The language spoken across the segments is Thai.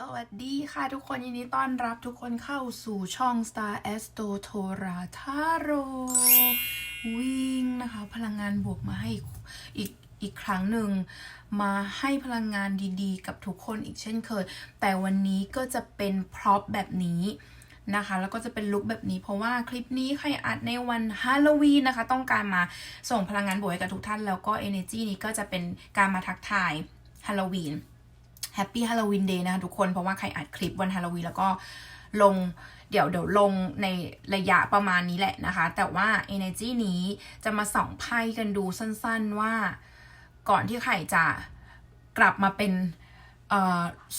สวัสดีค่ะทุกคนยินดีต้อนรับทุกคนเข้าสู่ช่อง Star Astro t o r a t a r o วิ่งนะคะ พลังงานบวกมาให้อีกอีกครั้งหนึ่งมาให้พลังงานดีๆ กับทุกคนอีกเช่นเคย แต่วันนี้ก็จะเป็นพร็อพแบบนี้นะคะ แล้วก็จะเป็นลุคแบบนี้เพราะว่าคลิปนี้ใครอัดในวันฮาโลวีนนะคะ ต้องการมาส่งพลังงานบวกให้กับทุกท่าน แล้วก็ Energy นี้ก็จะเป็นการมาทักทายฮาโลวีน แฮปปี้ฮาโลวีนเดย์นะคะทุกคนเพราะว่าใครอัดคลิปวันฮาโลวีนแล้วก็ลงเดี๋ยวเดี๋ยวลงในระยะประมาณนี้แหละนะคะ แต่ว่า Energy นี้จะมาส่องไพ่กันดูสั้นๆว่าก่อนที่ใครจะกลับมาเป็น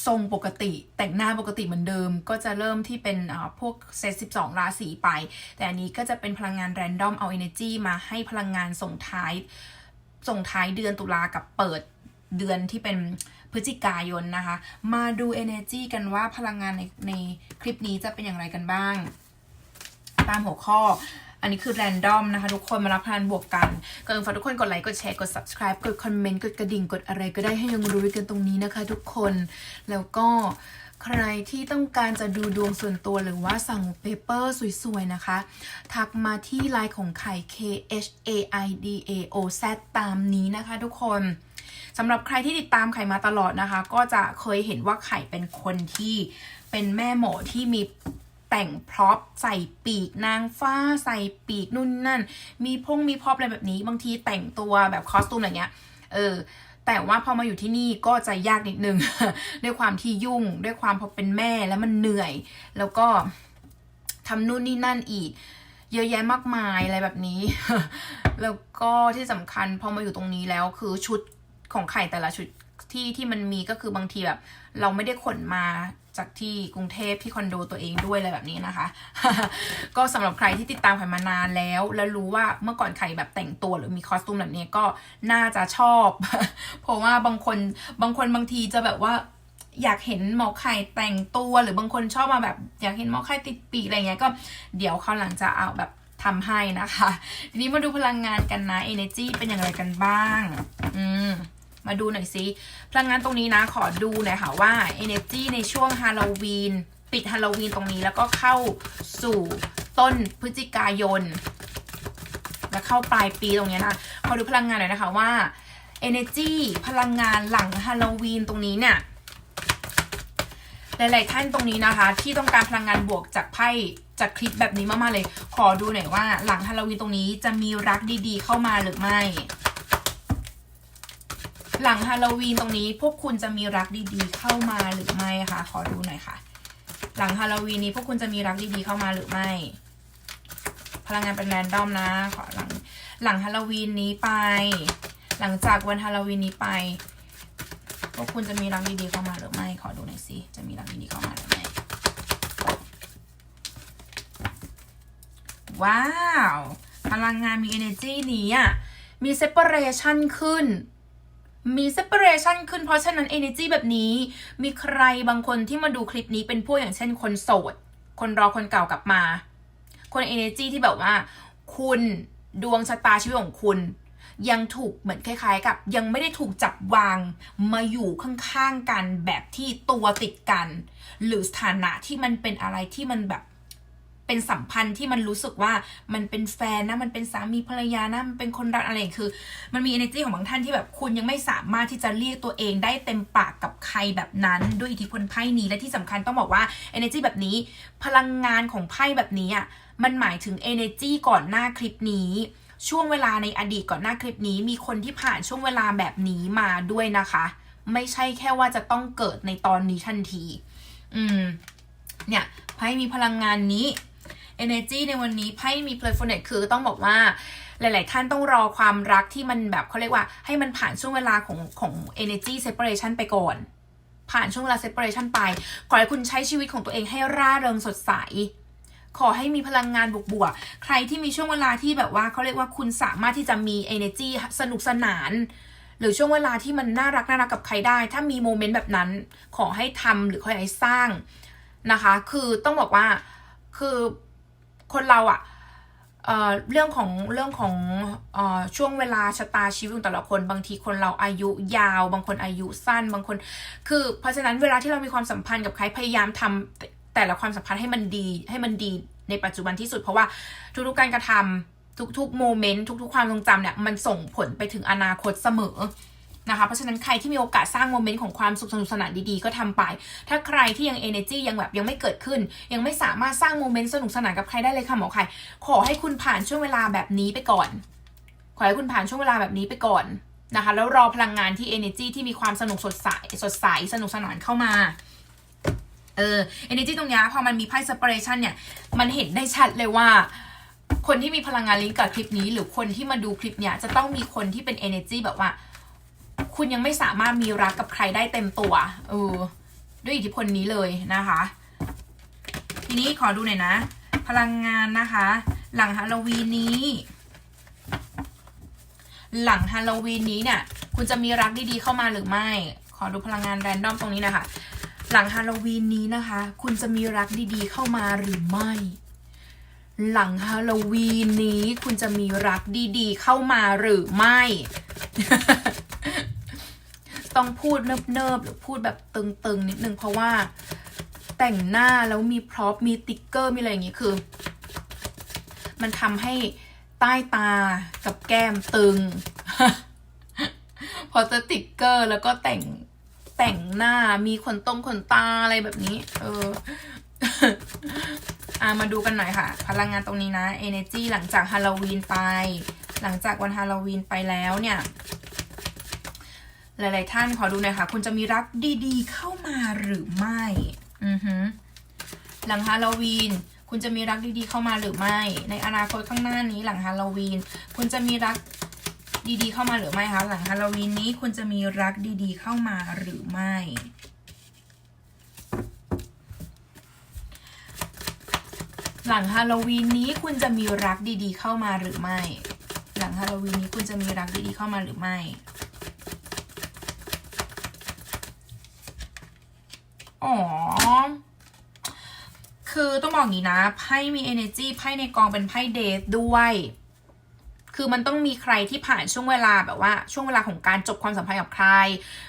ทรงปกติแต่งหน้าปกติเหมือนเดิม ก็จะเริ่มที่เป็นพวกเซต12 ราศีไป แต่อันนี้ก็จะเป็นพลังงานแรนดอมเอา Energy มาให้พลังงานส่งท้าย ส่งท้ายเดือนตุลากับเปิดเดือนที่เป็น พฤศจิกายนนะคะ มาดู energy กันว่าพลังงานในในคลิปนี้จะเป็นอย่างไรกันบ้าง ตามหัวข้อ อันนี้คือ random นะคะ ทุกคนมารับพลังบวกกันก็ฝากทุกคนกดไลค์กดแชร์กด subscribe กดคอมเมนต์กดกระดิ่งกดอะไรก็ได้ให้ยังรู้กันตรงนี้นะคะ ทุกคนแล้วก็ใครที่ต้องการจะดูดวงส่วนตัวหรือว่าสั่งเปเปอร์สวยๆ นะคะ ทักมาที่ไลน์ของไข่ K H A I D A O Z ตามนี้นะคะทุกคน สำหรับใครที่ติดตามไข่มาตลอดนะคะ ก็จะเคยเห็นว่าไข่เป็นคนที่เป็นแม่หมอที่มีแต่งพร็อพใส่ปีกนางฟ้าใส่ปีกนู่นนั่น มีพงมีพร็อพอะไรแบบนี้ บางทีแต่งตัวแบบคอสตูมอะไรเงี้ย เออ แต่ว่าพอมาอยู่ที่นี่ก็จะยากนิดนึง ด้วยความที่ยุ่ง ด้วยความพอเป็นแม่แล้วมันเหนื่อย แล้วก็ทำนู่นนี่นั่นอีก เยอะแยะมากมายอะไรแบบนี้ แล้วก็ที่สำคัญพอมาอยู่ตรงนี้แล้วคือชุด ของไข่แต่ละชุดที่ที่มันมีก็คือบางทีแบบ เราไม่ได้ขนมาจากที่กรุงเทพที่คอนโดตัวเองด้วยอะไรแบบนี้นะคะ ก็สำหรับใครที่ติดตามไข่มานานแล้ว แล้วรู้ว่าเมื่อก่อนไข่แบบแต่งตัวหรือมีคอสตูมแบบนี้ก็น่าจะชอบ เพราะว่าบางคนบางคนบางทีจะแบบว่าอยากเห็นหมอไข่แต่งตัวหรือบางคนชอบมาแบบ อยากเห็นหมอไข่ติดปีกอะไรเงี้ยก็เดี๋ยวเขาหลังจะเอาแบบทำให้นะคะ ทีนี้มาดูพลังงานกันนะ energy เป็นอย่างไรกันบ้าง อืม มาดูหน่อยสิพลังงานตรงนี้นะขอดูหน่อยค่ะว่า energy ในช่วงฮาโลวีนปิดฮาโลวีนตรงนี้แล้วก็เข้าสู่ต้นพฤศจิกายน แล้วเข้าปลายปีตรงนี้นะขอดูพลังงานหน่อยนะคะว่า energy พลังงานหลังฮาโลวีนตรงนี้เนี่ยหลาย ๆ ท่านตรงนี้นะคะ ที่ต้องการพลังงานบวกจากไพ่จากคลิปแบบนี้มาก ๆ เลย ขอดูหน่อยว่าหลังฮาโลวีนตรงนี้จะมีรักดี ๆ เข้ามาหรือไม่ หลังฮาโลวีนตรงนี้พวกคุณจะมีรักดีๆ เข้ามาหรือไม่คะขอดูหน่อยค่ะ หลังฮาโลวีนนี้พวกคุณจะมีรักดีๆเข้ามาหรือไม่ พลังงานเป็นแรนดอมนะ ขอหลังหลังฮาโลวีนนี้ไป หลังจากวันฮาโลวีนนี้ไปพวกคุณจะมีรักดีๆเข้ามาหรือไม่ ขอดูหน่อยสิจะมีรักดีๆเข้ามาหรือไม่ว้าว พลังงานมี energy นี้อะมี separation ขึ้น มี separation ขึ้นเพราะฉะนั้น energy แบบนี้ มีใครบางคนที่มาดูคลิปนี้เป็นพวกอย่างเช่นคนโสด คนรอคนเก่ากลับมา คน energy ที่แบบว่า คุณดวงชะตาชีวิตของคุณ ยังถูกเหมือนคล้ายๆ กับ ยังไม่ได้ถูกจับวางมาอยู่ข้างๆกันแบบที่ตัวติดกัน หรือสถานะที่มันเป็นอะไรที่มันแบบ เป็นสัมพันธ์ที่มันรู้สึกว่ามันเป็นแฟนนะมันเป็นสามีภรรยานะมันเป็นคนรักอะไรคือ มันมี energy ของบางท่านที่แบบคุณยังไม่สามารถที่จะเรียกตัวเองได้เต็มปากกับใครแบบนั้น ด้วยอิทธิพลไพ่นี้และที่สำคัญต้องบอกว่า energy แบบนี้ พลังงานของไพ่แบบนี้อะมันหมายถึง energy ก่อนหน้าคลิปนี้ช่วงเวลาในอดีตก่อนหน้าคลิปนี้ มีคนที่ผ่านช่วงเวลาแบบนี้มาด้วยนะคะ ไม่ใช่แค่ว่าจะต้องเกิดในตอนนี้ทันที อืม เนี่ยไพ่มีพลังงานนี้ energy ในวันนี้ไพ่มี playfulness คือต้องบอกว่าหลาย ๆ ท่านต้องรอความรักที่มันแบบเขาเรียกว่าให้มันผ่านช่วงเวลาของของ energy separation ไปก่อน ผ่านช่วงเวลา separation ไป ขอให้คุณใช้ชีวิตของตัวเองให้ร่าเริงสดใส ขอให้มีพลังงานบวก ๆ ใครที่มีช่วงเวลาที่แบบว่าเขาเรียกว่าคุณสามารถที่จะมี energy สนุกสนาน หรือช่วงเวลาที่มันน่ารักน่ารักกับใครได้ ถ้ามีโมเมนต์แบบนั้น ขอให้ทำหรือขอให้สร้างนะคะ คือต้องบอกว่าคือ คนเราอะเอ่อเรื่องของเรื่องของเอ่อช่วงเวลาชะตาชีวิตของแต่ละคนบางทีคนเราอายุยาว บางคนอายุสั้นบางคน คือเพราะฉะนั้นเวลาที่เรามีความสัมพันธ์กับใครพยายามทำแต่แต่ละความสัมพันธ์ให้มันดีให้มันดีในปัจจุบันที่สุด เพราะว่าทุกๆการกระทำทุกๆโมเมนต์ทุกๆความทรงจำเนี่ยมันส่งผลไปถึงอนาคตเสมอ นะคะเพราะฉะนั้นใครที่มีโอกาสสร้างโมเมนต์ของความสุขสนุกสนานดีๆก็ทำไป ถ้าใครที่ยัง energy ยังแบบยังไม่เกิดขึ้น ยังไม่สามารถสร้างโมเมนต์สนุกสนานกับใครได้เลยค่ะหมอไข่ขอให้คุณผ่านช่วงเวลาแบบนี้ไปก่อน ขอให้คุณผ่านช่วงเวลาแบบนี้ไปก่อนนะคะ แล้วรอพลังงานที่ energy ที่มีความสนุกสดใสสดใสสนุกสนานเข้ามาเออ energy ตรงเนี้ยพอมันมีไพ่ separation เนี่ย มันเห็นได้ชัดเลยว่า คนที่มีพลังงานลิงก์กับคลิปนี้ หรือคนที่มาดูคลิปเนี้ยจะต้องมีคนที่เป็น energy แบบว่า คุณยังไม่สามารถมีรักกับใครได้เต็มตัวเออด้วยอิทธิพลนี้เลยนะคะ ทีนี้ขอดูหน่อยนะ พลังงานนะคะ หลังฮาโลวีนนี้ หลังฮาโลวีนนี้เนี่ย คุณจะมีรักดีๆเข้ามาหรือไม่ ขอดูพลังงานแรนดอมตรงนี้นะคะ หลังฮาโลวีนนี้นะคะ คุณจะมีรักดีๆเข้ามาหรือไม่ หลังฮาโลวีนนี้คุณจะมีรักดีๆเข้ามาหรือไม่ ต้องพูดเนิบๆหรือพูดแบบตึงๆนิดนึงเพราะว่าแต่งหน้าแล้วมีพร็อพมีติ๊กเกอร์มีอะไรอย่างงี้คือ มันทำให้ใต้ตากับแก้มตึง พอจะติ๊กเกอร์แล้วก็แต่งแต่งหน้ามีขนตรงขนตาอะไรแบบนี้ เอออะมาดูกันหน่อยค่ะ พลังงานตรงนี้นะ energy หลังจากฮาโลวีนไป หลังจากวันฮาโลวีนไปแล้วเนี่ย หลายๆท่านขอดูหน่อยค่ะ คุณจะมีรักดีๆ เข้ามาหรือไม่ อือฮึหลังฮาโลวีน คุณจะมีรักดีๆเข้ามาหรือไม่ ในอนาคตข้างหน้านี้หลังฮาโลวีน คุณจะมีรักดีๆ เข้ามาหรือไม่คะหลังฮาโลวีนนี้คุณจะมีรักดีๆ เข้ามาหรือไม่ หลังฮาโลวีนนี้คุณจะมีรักดีๆ เข้ามาหรือไม่ หลังฮาโลวีนนี้คุณจะมีรักดีๆเข้ามาหรือไม่ อ๋อ คือต้องบอกอย่างนี้นะไพ่มี energy ไพ่ในกองเป็นไพ่เดทด้วย คือมันต้องมีใครที่ผ่านช่วงเวลาแบบว่า ช่วงเวลาของการจบความสัมพันธ์กับใคร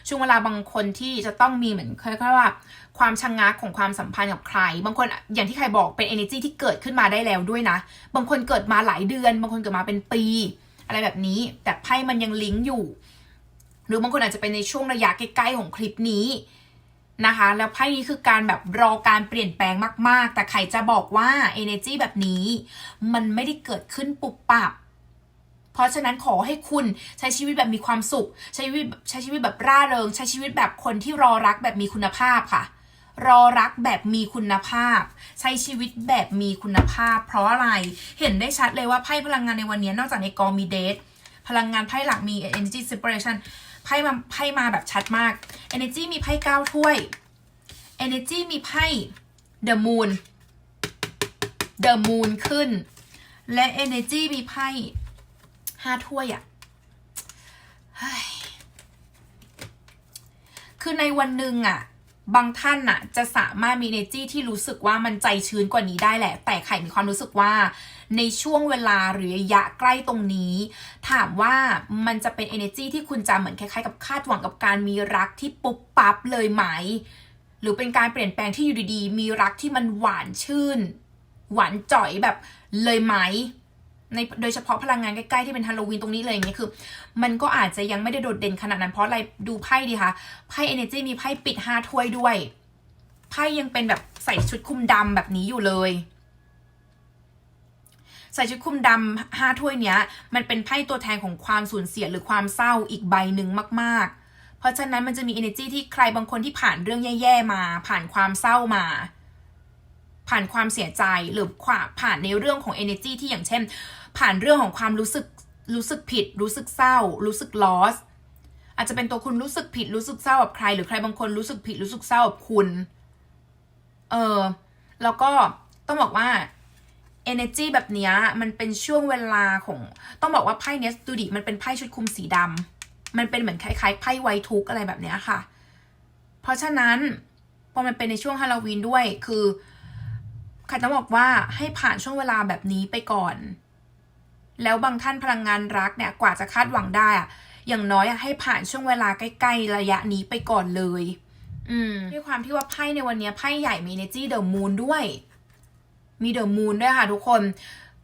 ช่วงเวลาบางคนที่จะต้องมีเหมือนเขาเรียกว่า ความชะงงักของความสัมพันธ์กับใคร บางคนอย่างที่ใครบอกเป็น energy ที่เกิดขึ้นมาได้แล้วด้วยนะ บางคนเกิดมาหลายเดือน บางคนเกิดมาเป็นปี อะไรแบบนี้ แต่ไพ่มันยังลิงก์อยู่ หรือบางคนอาจจะเป็นในช่วงระยะใกล้ๆของคลิปนี้ นะคะ แล้วไพ่นี้คือการแบบรอการเปลี่ยนแปลงมาก ๆ แต่ใครจะบอกว่า energy แบบนี้ มันไม่ได้เกิดขึ้นปุบปับ เพราะฉะนั้นขอให้คุณใช้ชีวิตแบบมีความสุข ใช้ชีวิตใช้ชีวิตแบบร่าเริง ใช้ชีวิตแบบคนที่รอรักแบบมีคุณภาพค่ะ รอรักแบบมีคุณภาพ ใช้ชีวิตแบบมีคุณภาพ เพราะอะไรเห็นได้ชัดเลยว่าไพ่พลังงานในวันนี้นอกจากในกองมีเดทพลังงานไพ่หลักมี energy separation ไพ่มาไพ่มาแบบชัดมาก energy มีไพ่เก้าถ้วย energy มีไพ่ the moon the moon ขึ้น และ energy มีไพ่ห้าถ้วยอะคือในวันหนึ่งอะ บางท่านน่ะจะสามารถมี energy ที่รู้สึกว่ามันใจชื้นกว่านี้ได้แหละ แต่ไข่มีความรู้สึกว่า ในช่วงเวลาหรือระยะใกล้ตรงนี้ ถามว่ามันจะเป็น energy ที่คุณจะเหมือนคล้ายๆ กับคาดหวังกับการมีรักที่ปุ๊บปั๊บเลยไหม หรือเป็นการเปลี่ยนแปลงที่อยู่ดีๆ มีรักที่มันหวานชื่น หวานจ่อยแบบเลยไหม ในโดยเฉพาะพลังงานใกล้ๆที่เป็นฮาโลวีนตรงนี้เลยอย่างเงี้ยคือ มันก็อาจจะยังไม่ได้โดดเด่นขนาดนั้นเพราะอะไรดูไพ่ดีคะไพ่ energy มีไพ่ปิดห้าถ้วยด้วยไพ่ยังเป็นแบบใส่ชุดคุมดำแบบนี้อยู่เลย ใส่ชุดคุมดำห้าถ้วยเนี้ย มันเป็นไพ่ตัวแทนของความสูญเสียหรือความเศร้าอีกใบหนึ่งมาก ๆ เพราะฉะนั้นมันจะมี energy ที่ใครบางคนที่ผ่านเรื่องแย่ๆมา ผ่านความเศร้ามา ผ่านความเสียใจหรือผ่านในเรื่องของ energy ที่อย่างเช่น ผ่านเรื่องของความรู้สึกรู้สึกผิด รู้สึกเศร้า รู้สึก loss อาจจะเป็นตัวคุณรู้สึกผิดรู้สึกเศร้ากับใคร หรือใครบางคนรู้สึกผิดรู้สึกเศร้ากับคุณ เออ แล้วก็ต้องบอกว่า energy แบบนี้มันเป็นช่วงเวลาของ ต้องบอกว่าไพ่เนี้ยดูดิมันเป็นไพ่ชุดคุมสีดำมันเป็นเหมือนคล้ายๆไพ่ไวทุกอะไรแบบเนี้ยค่ะ เพราะฉะนั้นพอมันเป็นในช่วงฮาโลวีนด้วยคือ ใครต้องบอกว่าให้ผ่านช่วงเวลาแบบนี้ไปก่อน แล้วบางท่านพลังงานรักเนี่ยกว่าจะคาดหวังได้อะอย่างน้อยอะให้ผ่านช่วงเวลาใกล้ๆระยะนี้ไปก่อนเลย อืมด้วยความที่ว่าไพ่ในวันนี้ไพ่ใหญ่มี energy the moon ด้วย มีเดอะมูนด้วยค่ะทุกคน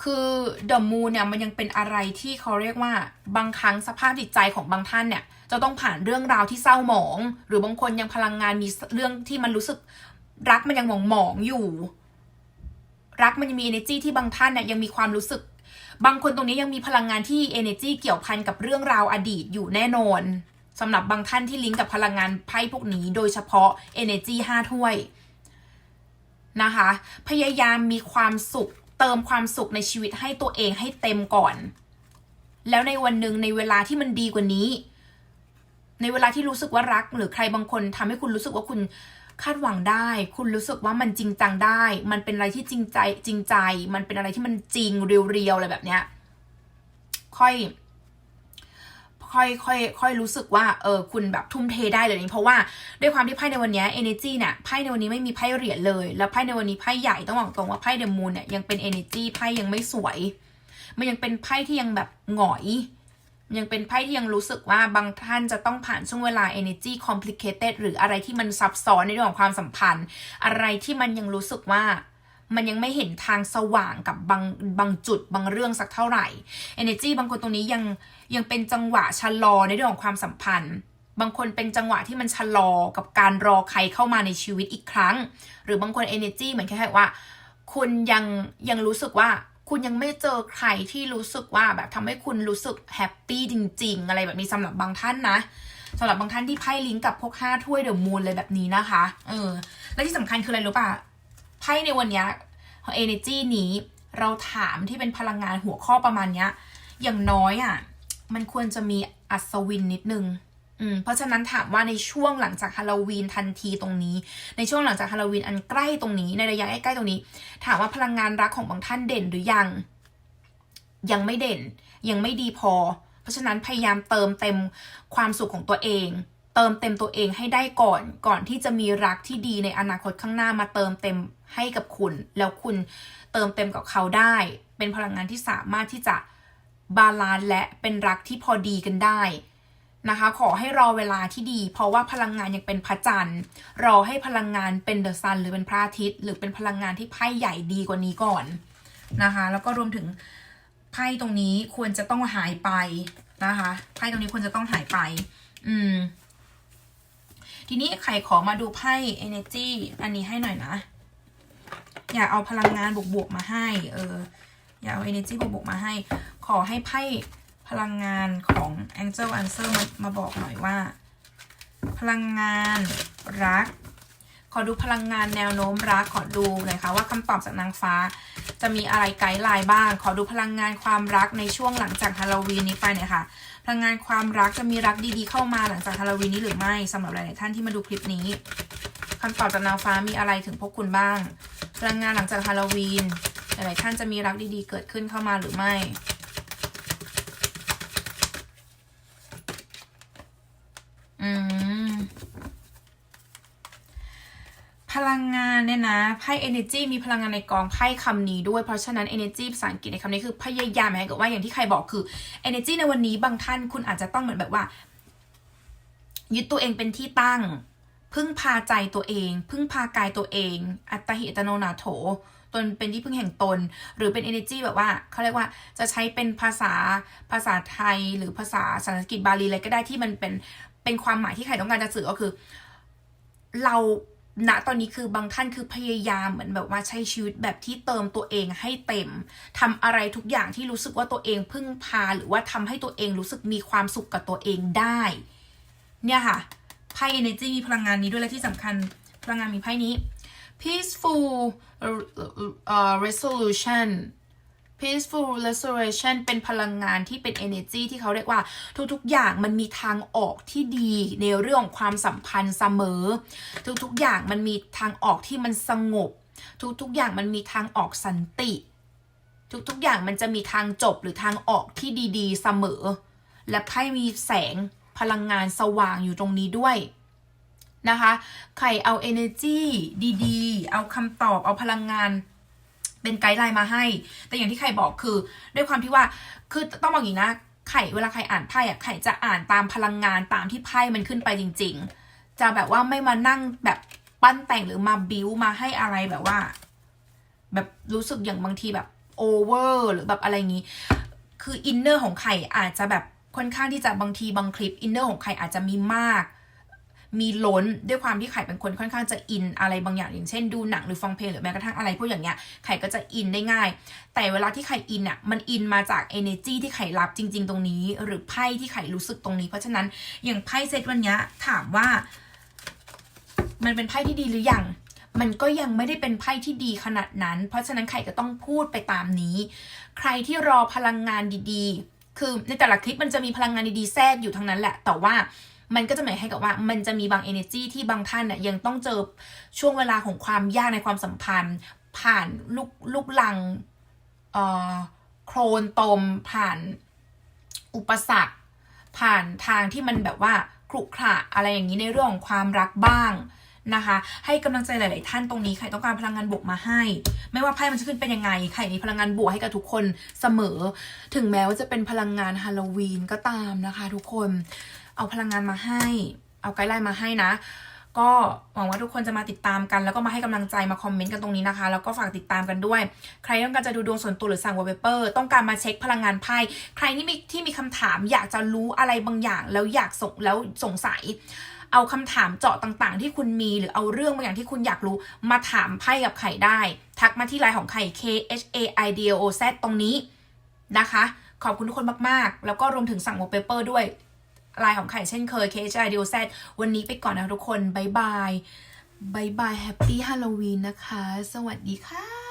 คือเดอะมูนเนี่ยมันยังเป็นอะไรที่เขาเรียกว่าบางครั้งสภาพจิตใจของบางท่านเนี่ย จะต้องผ่านเรื่องราวที่เศร้าหมอง หรือบางคนยังพลังงานมีเรื่องที่มันรู้สึกรักมันยังหมองหมองอยู่ รักมันยังมี energy ที่บางท่านเนี่ยยังมีความรู้สึก บางคนตรงนี้ยังมีพลังงานที่ energy เกี่ยวพันกับเรื่องราวอดีตอยู่แน่นอนสำหรับบางท่านที่ลิงก์กับพลังงานไพ่พวกนี้ โดยเฉพาะ energy ห้าถ้วยนะคะ พยายามมีความสุขเติมความสุขในชีวิตให้ตัวเองให้เต็มก่อน แล้วในวันหนึ่งในเวลาที่มันดีกว่านี้ ในเวลาที่รู้สึกว่ารัก หรือใครบางคนทำให้คุณรู้สึกว่าคุณ คาดหวังได้ คุณรู้สึกว่ามันจริงจังได้ มันเป็นอะไรที่จริงใจจริงใจ มันเป็นอะไรที่มันจริงเรียวๆอะไรแบบเนี้ยค่อยค่อยค่อยค่อยรู้สึกว่าเออคุณแบบทุ่มเทได้เลยนี่เพราะว่าด้วยความที่ไพ่ในวันเนี้ย energy เนี่ยไพ่ในวันนี้ไม่มีไพ่เหรียญเลย แล้วไพ่ในวันนี้ไพ่ใหญ่ต้องบอกตรงว่าไพ่เดมูนเนี่ยยังเป็น energy ไพ่ยังไม่สวย มันยังเป็นไพ่ที่ยังแบบหงอย ยังเป็นไพ่ที่ยังรู้สึกว่าบางท่านจะต้องผ่านช่วงเวลา energy complicated หรืออะไรที่มันซับซ้อนในเรื่องของความสัมพันธ์ อะไรที่มันยังรู้สึกว่ามันยังไม่เห็นทางสว่างกับบางบางจุดบางเรื่องสักเท่าไหร่ energy บางคนตรงนี้ยังยังเป็นจังหวะชะลอในเรื่องของความสัมพันธ์ บางคนเป็นจังหวะที่มันชะลอกับการรอใครเข้ามาในชีวิตอีกครั้ง หรือบางคน energy เหมือนแค่ว่า คุณยังยังรู้สึกว่า คุณยังไม่เจอใครที่รู้สึกว่าแบบทำให้คุณรู้สึกแฮปปี้จริง ๆ อะไรแบบนี้สำหรับบางท่านนะสำหรับบางท่านที่ไพ่ลิงก์กับพวกห้าถ้วยเดอะมูนเลยแบบนี้นะคะ เออ และที่สำคัญคืออะไรรู้ป่ะ ไพ่ในวันเนี้ย energy นี้ เราถามที่เป็นพลังงานหัวข้อประมาณเนี้ย อย่างน้อยอะ่ะ มันควรจะมีอัศวินนิดนึง อืมเพราะฉะนั้นถามว่าในช่วงหลังจากฮาโลวีนทันทีตรงนี้ ในช่วงหลังจากฮาโลวีนอันใกล้ตรงนี้ ในระยะใกล้ๆตรงนี้ ถามว่าพลังงานรักของบางท่านเด่นหรือยัง ยังไม่เด่น ยังไม่ดีพอ เพราะฉะนั้นพยายามเติมเต็มความสุขของตัวเอง เติมเต็มตัวเองให้ได้ก่อน ก่อนที่จะมีรักที่ดีในอนาคตข้างหน้ามาเติมเต็มให้กับคุณ แล้วคุณเติมเต็มกับเขาได้ เป็นพลังงานที่สามารถที่จะบาลานซ์และเป็นรักที่พอดีกันได้ นะคะ ขอให้รอเวลาที่ดี เพราะว่าพลังงานยังเป็นพระจันทร์ รอให้พลังงานเป็นเดอะซันหรือเป็นพระอาทิตย์ หรือเป็นพลังงานที่ไพ่ใหญ่ดีกว่านี้ก่อนนะคะ แล้วก็รวมถึงไพ่ตรงนี้ควรจะต้องหายไปนะคะไพ่ตรงนี้ควรจะต้องหายไป อืม ทีนี้ใครขอมาดูไพ่ energy อันนี้ให้หน่อยนะ อยากเอาพลังงานบวกๆมาให้ เออ อยากเอา energy บวกๆมาให้ ขอให้ไพ่ ลังงานของ angel answer มามาบอกหน่อยว่า พลังงานรัก ขอดูพลังงานแนวโน้มรักขอดูหน่อยค่ะว่าคำตอบจากนางฟ้า จะมีอะไรไกด์ไลน์บ้าง ขอดูพลังงานความรักในช่วงหลังจากฮาโลวีนนี้ไปหน่อยค่ะ พลังงานความรักจะมีรักดีๆเข้ามาหลังจากฮาโลวีนนี้หรือไม่สำหรับหลายๆท่านที่มาดูคลิปนี้คำตอบจากนางฟ้ามีอะไรถึงพวกคุณบ้าง พลังงานหลังจากฮาโลวีนหลายๆท่านจะมีรักดีๆ เกิดขึ้นเข้ามาหรือไม่ อืม พลังงานเนี่ยนะ ไพ่ energy มีพลังงานในกองไพ่คำนี้ด้วย เพราะฉะนั้น energy ภาษาอังกฤษในคำนี้คือพยายามหมายถึงว่าอย่างที่ใครบอกคือ energy ในวันนี้บางท่านคุณอาจจะต้องเหมือนแบบว่า ยึดตัวเองเป็นที่ตั้ง พึ่งพาใจตัวเอง พึ่งพากายตัวเอง อัตหิอัตโนนาโถตนเป็นที่พึ่งแห่งตน หรือเป็น energy แบบว่าเขาเรียกว่าจะใช้เป็นภาษาภาษาไทยหรือภาษาสันสกฤตบาลีอะไรก็ได้ที่มันเป็น เป็นความหมายที่ใครต้องการจะสื่อก็คือ เราณตอนนี้คือบางท่านคือพยายามเหมือนแบบว่าใช้ชีวิตแบบที่เติมตัวเองให้เต็มทำอะไรทุกอย่างที่รู้สึกว่าตัวเองพึ่งพาหรือว่าทำให้ตัวเองรู้สึกมีความสุขกับตัวเองได้ เนี่ยค่ะไพ่ energy มีพลังงานนี้ด้วยและที่สำคัญพลังงานมีไพ่นี้ peaceful uh, resolution peaceful restoration เป็นพลังงานที่เป็น energy ที่เขาเรียกว่าทุกๆ อย่างมันมีทางออกที่ดีในเรื่องของความสัมพันธ์เสมอ ทุกๆ อย่างมันมีทางออกที่มันสงบ ทุกๆ อย่างมันมีทางออกสันติ ทุกๆ อย่างมันจะมีทางจบหรือทางออกที่ดีๆ เสมอ และไพ่มีแสงพลังงานสว่างอยู่ตรงนี้ด้วยนะคะ ใครเอา energy ดีๆ เอาคำตอบ เอาพลังงาน เป็นไกด์ไลน์มาให้ แต่อย่างที่ไข่บอกคือ ด้วยความที่ว่าคือต้องบอกอย่างนี้นะไข่เวลาไข่อ่านไพ่อะไข่จะอ่านตามพลังงานตามที่ไพ่มันขึ้นไปจริง ๆ จะแบบว่าไม่มานั่งแบบปั้นแต่งหรือมาบิวมาให้อะไรแบบว่า แบบรู้สึกอย่างบางทีแบบโอเวอร์หรือแบบอะไรอย่างนี้ คืออินเนอร์ของไข่อาจจะแบบค่อนข้างที่จะบางทีบางคลิปอินเนอร์ของไข่อาจจะมีมาก มีล้นด้วยความที่ไข่เป็นคนค่อนข้างจะอินอะไรบางอย่างอย่างเช่นดูหนังหรือฟังเพลงหรือแม้กระทั่งอะไรพวกอย่างเงี้ยไข่ก็จะอินได้ง่าย แต่เวลาที่ไข่อินอะมันอินมาจาก energy ที่ไข่รับจริง ๆ ตรงนี้ หรือไพ่ที่ไข่รู้สึกตรงนี้ เพราะฉะนั้นอย่างไพ่เซตวันนี้ถามว่า มันเป็นไพ่ที่ดีหรือยังมันก็ยังไม่ได้เป็นไพ่ที่ดีขนาดนั้น เพราะฉะนั้นไข่ก็ต้องพูดไปตามนี้ ใครที่รอพลังงานดีๆ คือในแต่ละคลิปมันจะมีพลังงานดีๆแทรกอยู่ทั้งนั้นแหละ แต่ว่า มันก็จะหมายให้กับว่ามันจะมีบาง energy ที่บางท่านน่ะยังต้องเจอช่วงเวลาของความยากในความสัมพันธ์ ผ่านลูกลูกลังเอ่อโครนตม ผ่านอุปสรรค ผ่านทางที่มันแบบว่าขรุขระอะไรอย่างนี้ในเรื่องของความรักบ้างนะคะ ให้กำลังใจหลาย ๆ ท่านตรงนี้ใครต้องการพลังงานบวกมาให้ ไม่ว่าไพ่มันจะขึ้นเป็นยังไงใครมีพลังงานบวกให้กับทุกคนเสมอ ถึงแม้ว่าจะเป็นพลังงานฮาโลวีนก็ตามนะคะ ทุกคน เอาพลังงานมาให้ เอาไกด์ไลน์มาให้นะ ก็หวังว่าทุกคนจะมาติดตามกัน แล้วก็มาให้กำลังใจมาคอมเมนต์กันตรงนี้นะคะ แล้วก็ฝากติดตามกันด้วย ใครต้องการจะดูดวงส่วนตัวหรือสั่งวอลเปเปอร์ต้องการมาเช็คพลังงานไพ่ใครที่มีที่มีคำถามอยากจะรู้อะไรบางอย่าง แล้วอยากส่งแล้วสงสัยเอาคำถามเจาะต่างๆ ที่คุณมีหรือเอาเรื่องบางอย่างที่คุณอยากรู้มาถามไพ่กับไข่ได้ ทักมาที่ไลน์ของไข่ K H A I D O Z ตรงนี้นะคะ ขอบคุณทุกคนมากๆ แล้วก็รวมถึงสั่งวอลเปเปอร์ด้วย ลายของไข่เช่นเคย K H I D O Z วันนี้ไปก่อนนะทุกคนบายบายบายบายแฮปปี้ฮาโลวีนนะคะ สวัสดีค่ะ